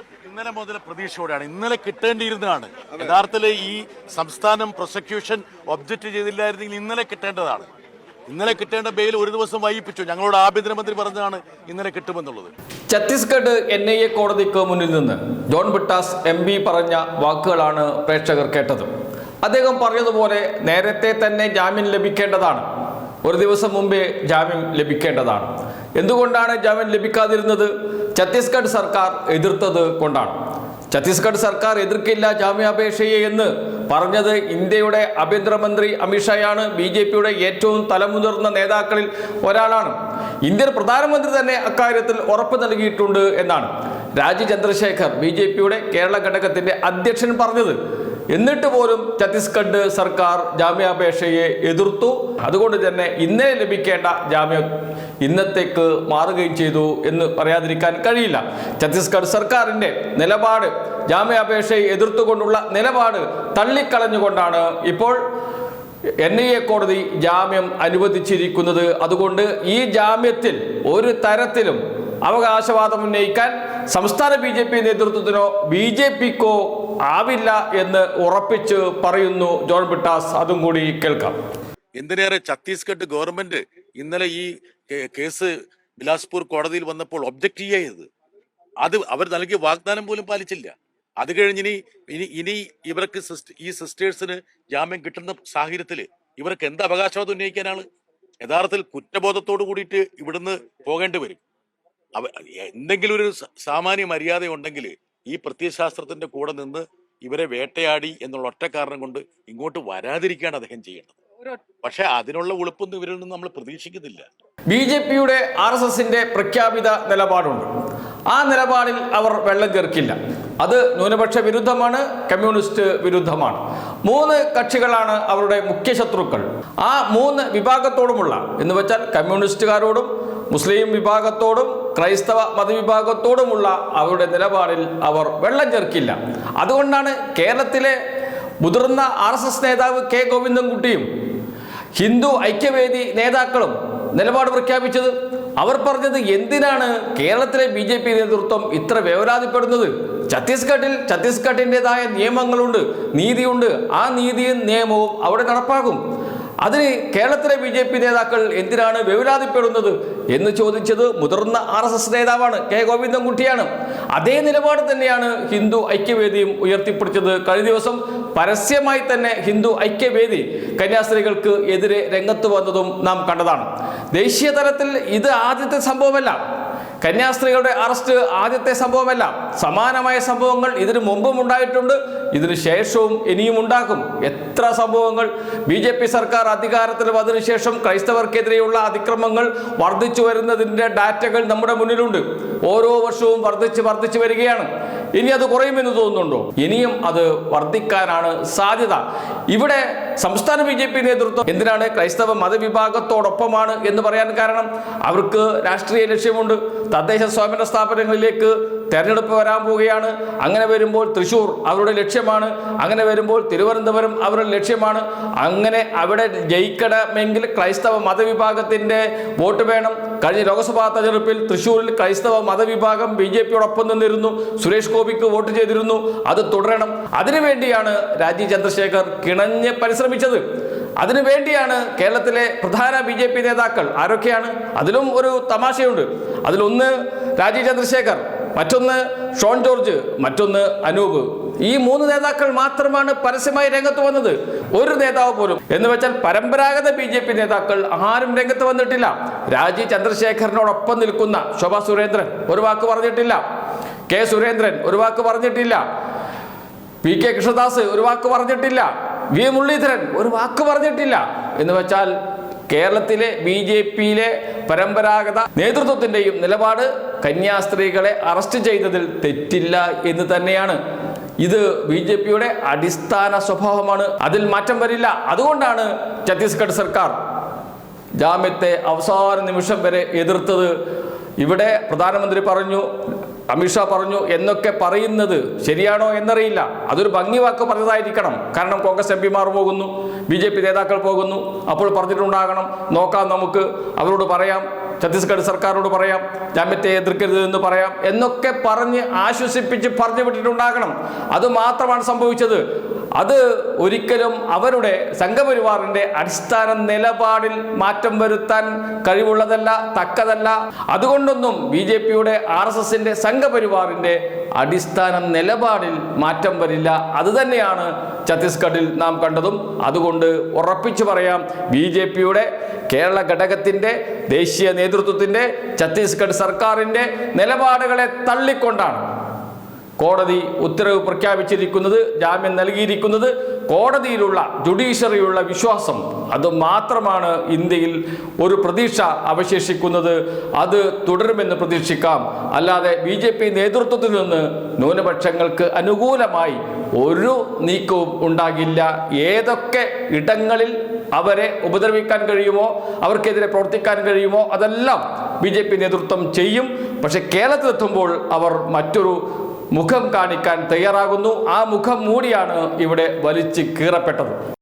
ഇന്നലെ മുതൽ പ്രതീക്ഷയോടെയാണ്. ഇന്നലെ കിട്ടേണ്ടിയിരുന്നതാണ്. യഥാർത്ഥത്തിൽ ഈ സംസ്ഥാനം പ്രോസിക്യൂഷൻ ഒബ്ജക്റ്റ് ചെയ്തില്ലായിരുന്നെങ്കിൽ ഇന്നലെ കിട്ടേണ്ടതാണ്. ഇന്നലെ കിട്ടേണ്ട ബെയിൽ ഒരു ദിവസം വൈകിപ്പിച്ചു. ഞങ്ങളോട് ആഭ്യന്തരമന്ത്രി പറഞ്ഞതാണ് ഇന്നലെ കിട്ടുമെന്നുള്ളത്. ഛത്തീസ്ഗഡ് എൻ ഐ എ കോടതിക്ക് മുന്നിൽ നിന്ന് ജോൺ ബിട്ടാസ് എം പി പറഞ്ഞ വാക്കുകളാണ് പ്രേക്ഷകർ കേട്ടത്. അദ്ദേഹം പറഞ്ഞതുപോലെ നേരത്തെ തന്നെ ജാമ്യം ലഭിക്കേണ്ടതാണ്. ഒരു ദിവസം മുമ്പേ ജാമ്യം ലഭിക്കേണ്ടതാണ്. എന്തുകൊണ്ടാണ് ജാമ്യം ലഭിക്കാതിരുന്നത്? ഛത്തീസ്ഗഡ് സർക്കാർ എതിർത്തത് കൊണ്ടാണ്. ഛത്തീസ്ഗഡ് സർക്കാർ എതിർക്കില്ല ജാമ്യാപേക്ഷയെ എന്ന് പറഞ്ഞത് ഇന്ത്യയുടെ ആഭ്യന്തരമന്ത്രി അമിത്ഷായാണ് ബി ജെ പിയുടെ ഏറ്റവും തലമുതിർന്ന നേതാക്കളിൽ ഒരാളാണ്. ഇന്ത്യൻ പ്രധാനമന്ത്രി തന്നെ അക്കാര്യത്തിൽ ഉറപ്പ് നൽകിയിട്ടുണ്ട് എന്നാണ്. രാജീവ് ചന്ദ്രശേഖർ ബി ജെ പിയുടെ കേരള ഘടകത്തിന്റെ അധ്യക്ഷൻ പറഞ്ഞത്. എന്നിട്ട് പോലും ഛത്തീസ്ഗഡ് സർക്കാർ ജാമ്യാപേക്ഷയെ എതിർത്തു. അതുകൊണ്ട് തന്നെ ഇന്നലെ ലഭിക്കേണ്ട ജാമ്യം ഇന്നത്തേക്ക് മാറുകയും ചെയ്തു എന്ന് പറയാതിരിക്കാൻ കഴിയില്ല. ഛത്തീസ്ഗഡ് സർക്കാരിന്റെ നിലപാട് ജാമ്യാപേക്ഷയെ എതിർത്തുകൊണ്ടുള്ള നിലപാട് തള്ളിക്കളഞ്ഞുകൊണ്ടാണ് ഇപ്പോൾ എൻ ഐ എ കോടതി ജാമ്യം അനുവദിച്ചിരിക്കുന്നത്. അതുകൊണ്ട് ഈ ജാമ്യത്തിൽ ഒരു തരത്തിലും അവകാശവാദം ഉന്നയിക്കാൻ സംസ്ഥാന ബി ജെ പി നേതൃത്വത്തിനോ ബി ജെ പിക്കോ ആവില്ല എന്ന് ഉറപ്പിച്ച് പറയുന്നു ജോൺ ബിട്ടാസ് അതും കൂടി കേൾക്കാം. എന്തിനേറെ ഛത്തീസ്ഗഡ് ഗവൺമെന്റ് ഇന്നലെ ഈ കേസ് ബിലാസ്പൂർ കോടതിയിൽ വന്നപ്പോൾ ഒബ്ജക്റ്റ് ചെയ്യത് അത് അവർ നൽകിയ വാഗ്ദാനം പോലും പാലിച്ചില്ല. അത് കഴിഞ്ഞിനി ഇനി ഇനി ഇവർക്ക് ഈ സിസ്റ്റേഴ്സിന് ജാമ്യം കിട്ടുന്ന സാഹചര്യത്തിൽ ഇവർക്ക് എന്ത് അവകാശവാദം ഉന്നയിക്കാനാണ് യഥാർത്ഥത്തിൽ കുറ്റബോധത്തോട് കൂടിയിട്ട് ഇവിടുന്ന് പോകേണ്ടി വരും. എന്തെങ്കിലും ഒരു സാമാന്യ മര്യാദ ഉണ്ടെങ്കിൽ ഈ പ്രത്യയശാസ്ത്രത്തിന്റെ കൂടെ നിന്ന് ഇവരെ വേട്ടയാടി എന്നുള്ള ഒറ്റ കാരണം കൊണ്ട് ഇങ്ങോട്ട് വരാതിരിക്കുകയാണ് അദ്ദേഹം ചെയ്യേണ്ടത്. പക്ഷെ അതിനുള്ള ഉളുപ്പൊന്നും ഇവരിൽ നിന്ന് നമ്മൾ പ്രതീക്ഷിക്കുന്നില്ല. ബി ജെ പിയുടെ ആർ എസ് എസിന്റെ പ്രഖ്യാപിത നിലപാടുണ്ട്. ആ നിലപാടിൽ അവർ വെള്ളം ചേർക്കില്ല അത് ന്യൂനപക്ഷ വിരുദ്ധമാണ് കമ്മ്യൂണിസ്റ്റ് വിരുദ്ധമാണ്. മൂന്ന് കക്ഷികളാണ് അവരുടെ മുഖ്യ ശത്രുക്കൾ. ആ മൂന്ന് വിഭാഗത്തോടുമുള്ള എന്ന് വെച്ചാൽ കമ്മ്യൂണിസ്റ്റുകാരോടും മുസ്ലിം വിഭാഗത്തോടും ക്രൈസ്തവ മതവിഭാഗത്തോടുമുള്ള അവരുടെ നിലപാടിൽ അവർ വെള്ളം ചേർക്കില്ല. അതുകൊണ്ടാണ് കേരളത്തിലെ മുതിർന്ന ആർ എസ് എസ് നേതാവ് കെ ഗോവിന്ദൻകുട്ടിയും ഹിന്ദു ഐക്യവേദി നേതാക്കളും നിലപാട് പ്രഖ്യാപിച്ചത്. അവർ പറഞ്ഞത് എന്തിനാണ് കേരളത്തിലെ ബി ജെ പി നേതൃത്വം ഇത്ര വേവലാതിപ്പെടുന്നത്? ഛത്തീസ്ഗഡിൽ ഛത്തീസ്ഗഡിന്റെതായ നിയമങ്ങളുണ്ട് നീതിയുണ്ട്. ആ നീതിയും നിയമവും അവിടെ നടപ്പാകും. അതിന് കേരളത്തിലെ ബി ജെ പി നേതാക്കൾ എന്തിനാണ് വേവലാതിപ്പെടുന്നത് എന്ന് ചോദിച്ചത് മുതിർന്ന ആർ എസ് എസ് നേതാവാണ് കെ ഗോവിന്ദൻകുട്ടിയാണ്. അതേ നിലപാട് തന്നെയാണ് ഹിന്ദു ഐക്യവേദിയും ഉയർത്തിപ്പിടിച്ചത്. കഴിഞ്ഞ ദിവസം പരസ്യമായി തന്നെ ഹിന്ദു ഐക്യവേദി കന്യാസ്ത്രീകൾക്ക് എതിരെ രംഗത്ത് വന്നതും നാം കണ്ടതാണ്. ദേശീയ തലത്തിൽ ഇത് ആദ്യത്തെ സംഭവമല്ല. കന്യാസ്ത്രീകളുടെ അറസ്റ്റ് ആദ്യത്തെ സംഭവമല്ല. സമാനമായ സംഭവങ്ങൾ ഇതിനു മുമ്പും ഉണ്ടായിട്ടുണ്ട്. ഇതിനു ശേഷവും ഇനിയും ഉണ്ടാകും. എത്ര സംഭവങ്ങൾ? ബി ജെ പി സർക്കാർ അധികാരത്തിൽ വന്നതിനു ശേഷം ക്രൈസ്തവർക്കെതിരെയുള്ള അതിക്രമങ്ങൾ വർദ്ധിച്ചു വരുന്നതിന്റെ ഡാറ്റകൾ നമ്മുടെ മുന്നിലുണ്ട്. ഓരോ വർഷവും വർദ്ധിച്ച് വർദ്ധിച്ചു വരികയാണ്. ഇനി അത് കുറയുമെന്ന് തോന്നുന്നുണ്ടോ? ഇനിയും അത് വർദ്ധിക്കാനാണ് സാധ്യത. ഇവിടെ സംസ്ഥാന ബി ജെ പി നേതൃത്വം എന്തിനാണ് ക്രൈസ്തവ മതവിഭാഗത്തോടൊപ്പമാണ് എന്ന് പറയാൻ കാരണം? അവർക്ക് രാഷ്ട്രീയ ലക്ഷ്യമുണ്ട്. തദ്ദേശ സ്വയംഭരണ സ്ഥാപനങ്ങളിലേക്ക് തെരഞ്ഞെടുപ്പ് വരാൻ പോവുകയാണ്. അങ്ങനെ വരുമ്പോൾ തൃശ്ശൂർ അവരുടെ ലക്ഷ്യമാണ്. അങ്ങനെ വരുമ്പോൾ തിരുവനന്തപുരം അവരുടെ ലക്ഷ്യമാണ്. അങ്ങനെ അവിടെ ജയിക്കണമെങ്കിൽ ക്രൈസ്തവ മതവിഭാഗത്തിന്റെ വോട്ട് വേണം. കഴിഞ്ഞ ലോക്സഭാ തെരഞ്ഞെടുപ്പിൽ തൃശ്ശൂരിൽ ക്രൈസ്തവ മതവിഭാഗം ബി ജെ പിയോടൊപ്പം നിന്നിരുന്നു. സുരേഷ് ഗോപിക്ക് വോട്ട് ചെയ്തിരുന്നു. അത് തുടരണം. അതിനുവേണ്ടിയാണ് രാജീവ് ചന്ദ്രശേഖർ കിണഞ്ഞ് പരിശ്രമിച്ചത്. അതിനുവേണ്ടിയാണ് കേരളത്തിലെ പ്രധാന ബി ജെ പി നേതാക്കൾ. ആരൊക്കെയാണ്? അതിലും ഒരു തമാശയുണ്ട്. അതിലൊന്ന് രാജീവ് ചന്ദ്രശേഖർ. മറ്റൊന്ന് ഷോൺ ജോർജ് മറ്റൊന്ന് അനൂപ്. ഈ മൂന്ന് നേതാക്കൾ മാത്രമാണ് പരസ്യമായി രംഗത്ത് വന്നത്. ഒരു നേതാവ് പോലും. എന്ന് വെച്ചാൽ പരമ്പരാഗത ബി ജെ പി നേതാക്കൾ ആരും രംഗത്ത് വന്നിട്ടില്ല. രാജീവ് ചന്ദ്രശേഖരനോടൊപ്പം നിൽക്കുന്ന ശോഭാ സുരേന്ദ്രൻ ഒരു വാക്ക് പറഞ്ഞിട്ടില്ല. കെ സുരേന്ദ്രൻ ഒരു വാക്ക് പറഞ്ഞിട്ടില്ല. പി കെ കൃഷ്ണദാസ് ഒരു വാക്ക് പറഞ്ഞിട്ടില്ല. വി മുരളീധരൻ ഒരു വാക്ക് പറഞ്ഞിട്ടില്ല. എന്ന് വെച്ചാൽ കേരളത്തിലെ ബി ജെ പിയിലെ പരമ്പരാഗത നേതൃത്വത്തിന്റെയും നിലപാട് കന്യാസ്ത്രീകളെ അറസ്റ്റ് ചെയ്തതിൽ തെറ്റില്ല എന്ന് തന്നെയാണ്. ഇത് ബി ജെ പിയുടെ അടിസ്ഥാന സ്വഭാവമാണ്. അതിൽ മാറ്റം വരില്ല. അതുകൊണ്ടാണ് ഛത്തീസ്ഗഡ് സർക്കാർ ജാമ്യത്തെ അവസാന നിമിഷം വരെ എതിർത്തത്. ഇവിടെ പ്രധാനമന്ത്രി പറഞ്ഞു അമിത്ഷാ പറഞ്ഞു എന്നൊക്കെ പറയുന്നത് ശരിയാണോ എന്നറിയില്ല. അതൊരു ഭംഗി വാക്ക് പറഞ്ഞതായിരിക്കണം. കാരണം കോൺഗ്രസ് എം പിമാർ പോകുന്നു ബി ജെ പി നേതാക്കൾ പോകുന്നു. അപ്പോൾ പറഞ്ഞിട്ടുണ്ടാകണം നോക്കാം നമുക്ക്. അവരോട് പറയാം ഛത്തീസ്ഗഡ് സർക്കാരോട് പറയാം ജാമ്യത്തെ എതിർക്കരുത് എന്ന് പറയാം എന്നൊക്കെ പറഞ്ഞ് ആശ്വസിപ്പിച്ച് പറഞ്ഞു വിട്ടിട്ടുണ്ടാകണം അത് മാത്രമാണ് സംഭവിച്ചത്. അത് ഒരിക്കലും അവരുടെ സംഘപരിവാറിന്റെ അടിസ്ഥാന നിലപാടിൽ മാറ്റം വരുത്താൻ കഴിവുള്ളതല്ല തക്കതല്ല. അതുകൊണ്ടൊന്നും ബി ജെ പിയുടെ ആർ എസ് എസിന്റെ സംഘപരിവാറിന്റെ അടിസ്ഥാന നിലപാടിൽ മാറ്റം വരില്ല. അത് തന്നെയാണ് ഛത്തീസ്ഗഡിൽ നാം കണ്ടതും. അതുകൊണ്ട് ഉറപ്പിച്ചു പറയാം ബി ജെ പിയുടെ കേരള ഘടകത്തിന്റെ ദേശീയ നേതൃത്വത്തിന്റെ ഛത്തീസ്ഗഡ് സർക്കാരിന്റെ നിലപാടുകളെ തള്ളിക്കൊണ്ടാണ്. കോടതി ഉത്തരവ് പ്രഖ്യാപിച്ചിരിക്കുന്നത് ജാമ്യം നൽകിയിരിക്കുന്നത് കോടതിയിലുള്ള ജുഡീഷ്യറിയുള്ള വിശ്വാസം അത് മാത്രമാണ് ഇന്ത്യയിൽ ഒരു പ്രതീക്ഷ അവശേഷിക്കുന്നത്. അത് തുടരുമെന്ന് പ്രതീക്ഷിക്കാം. അല്ലാതെ ബി ജെ പി നേതൃത്വത്തിൽ നിന്ന് ന്യൂനപക്ഷങ്ങൾക്ക് അനുകൂലമായി ഒരു നീക്കവും ഉണ്ടാകില്ല. ഏതൊക്കെ ഇടങ്ങളിൽ അവരെ ഉപദ്രവിക്കാൻ കഴിയുമോ അവർക്കെതിരെ പ്രവർത്തിക്കാൻ കഴിയുമോ അതെല്ലാം ബി നേതൃത്വം ചെയ്യും. പക്ഷെ കേരളത്തിലെത്തുമ്പോൾ അവർ മറ്റൊരു മുഖം കാണിക്കാൻ തയ്യാറാകുന്നു. ആ മുഖം മൂടിയാണ് ഇവിടെ വലിച്ചു കീറപ്പെട്ടത്.